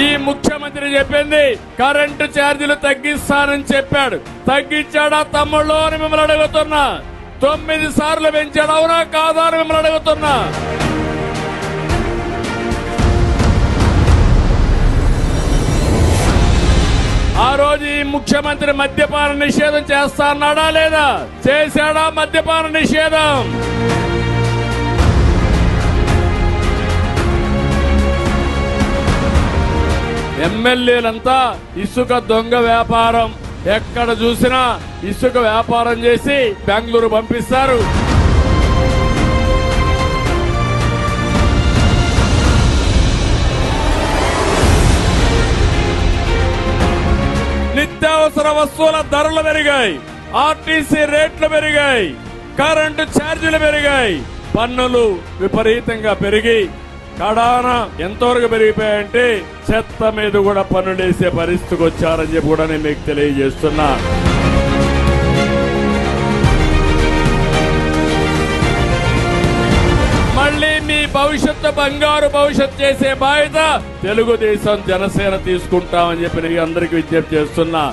ఈ ముఖ్యమంత్రి చెప్పింది కరెంటు ఛార్జీలు తగ్గిస్తానని చెప్పాడు. తగ్గించాడా తమ్ముళ్ళు అని మిమ్మల్ని అడుగుతున్నా. తొమ్మిది సార్లు పెంచాడు అవునా కాదా అని మిమ్మల్ని అడుగుతున్నా. ఆ రోజు ఈ ముఖ్యమంత్రి మద్యపాన నిషేధం చేస్తా అన్నాడా లేదా? చేశాడా మద్యపాన నిషేధం? ఎమ్మెల్యేలంతా ఇసుక దొంగ వ్యాపారం. ఎక్కడ చూసినా ఇసుక వ్యాపారం చేసి బెంగళూరు పంపిస్తారు. నిత్యావసర వస్తువుల ధరలు పెరిగాయి. ఆర్టీసీ రేట్లు పెరిగాయి. కరెంటు ఛార్జీలు పెరిగాయి. పన్నులు విపరీతంగా పెరిగి కడాన ఎంతవరకు పెరిగిపోయాయంటే చెత్త మీద కూడా పన్నులేసే పరిస్థితికి వచ్చారని చెప్పి కూడా నేను మీకు తెలియజేస్తున్నా. మళ్ళీ మీ భవిష్యత్తు బంగారు భవిష్యత్ చేసే బాధ్యత తెలుగుదేశం జనసేన తీసుకుంటామని చెప్పి నేను అందరికి విజ్ఞప్తి చేస్తున్నా.